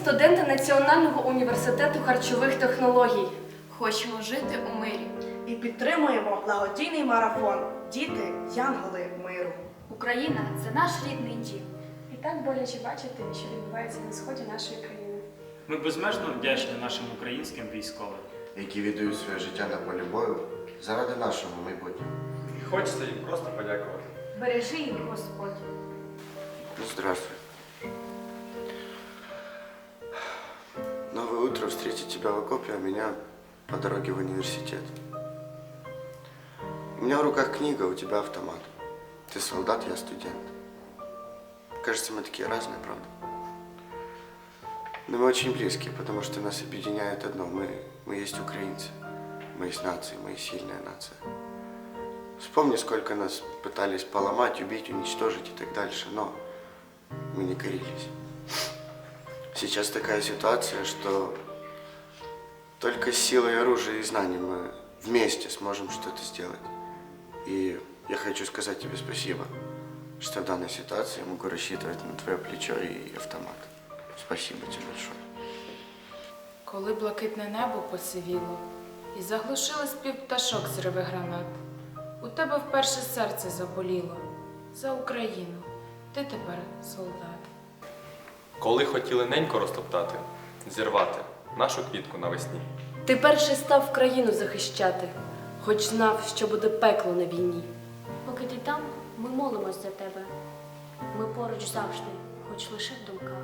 студенти Національного університету харчових технологій. Хочемо жити у мирі. І підтримуємо благодійний марафон Діти Янголи миру. Україна це наш рідний дім. І так боляче бачити, що відбувається на сході нашої країни. Ми безмежно вдячні нашим українським військовим. які віддають своє життя на полі бою заради нашого майбутнього. І хочеться їм просто подякувати. Бережи їх, Господь. Здравствуй. Новое утро встретит тебя в окопе, а меня по дороге в университет. У меня в руках книга, у тебя автомат. Ты солдат, я студент. Кажется, мы такие разные, правда? Но мы очень близкие, потому что нас объединяет одно. Мы, мы есть украинцы. Мы есть нация, мы есть сильная нация. Вспомни, сколько нас пытались поломать, убить, уничтожить и так дальше, но мы не корились. Сейчас такая ситуация, что только силой оружия и знаний мы вместе сможем что-то сделать. И я хочу сказать тебе спасибо, что в данной ситуации я могу рассчитывать на твое плечо и автомат. Спасибо тебе большое. Коли блакитне небо посивіло і заглушили спів пташок з риви гранат, у тебе вперше серце заболіло за Україну. Ти тепер солдат. Коли хотіли ненько розтоптати, зірвати нашу квітку навесні. Ти перший став країну захищати, хоч знав, що буде пекло на війні. Поки ти там, ми молимось за тебе. Ми поруч завжди, хоч лише в думках.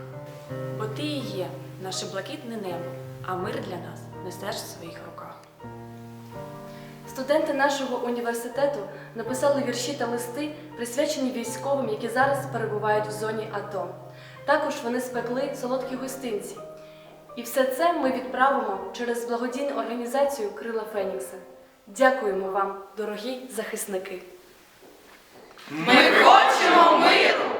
Бо ти і є наше блакитне небо, а мир для нас несеш в своїх руках. Студенти нашого університету написали вірші та листи, присвячені військовим, які зараз перебувають в зоні АТО. Також вони спекли солодкі гостинці. І все це ми відправимо через благодійну організацію Крила Фенікса. Дякуємо вам, дорогі захисники! Ми хочемо миру!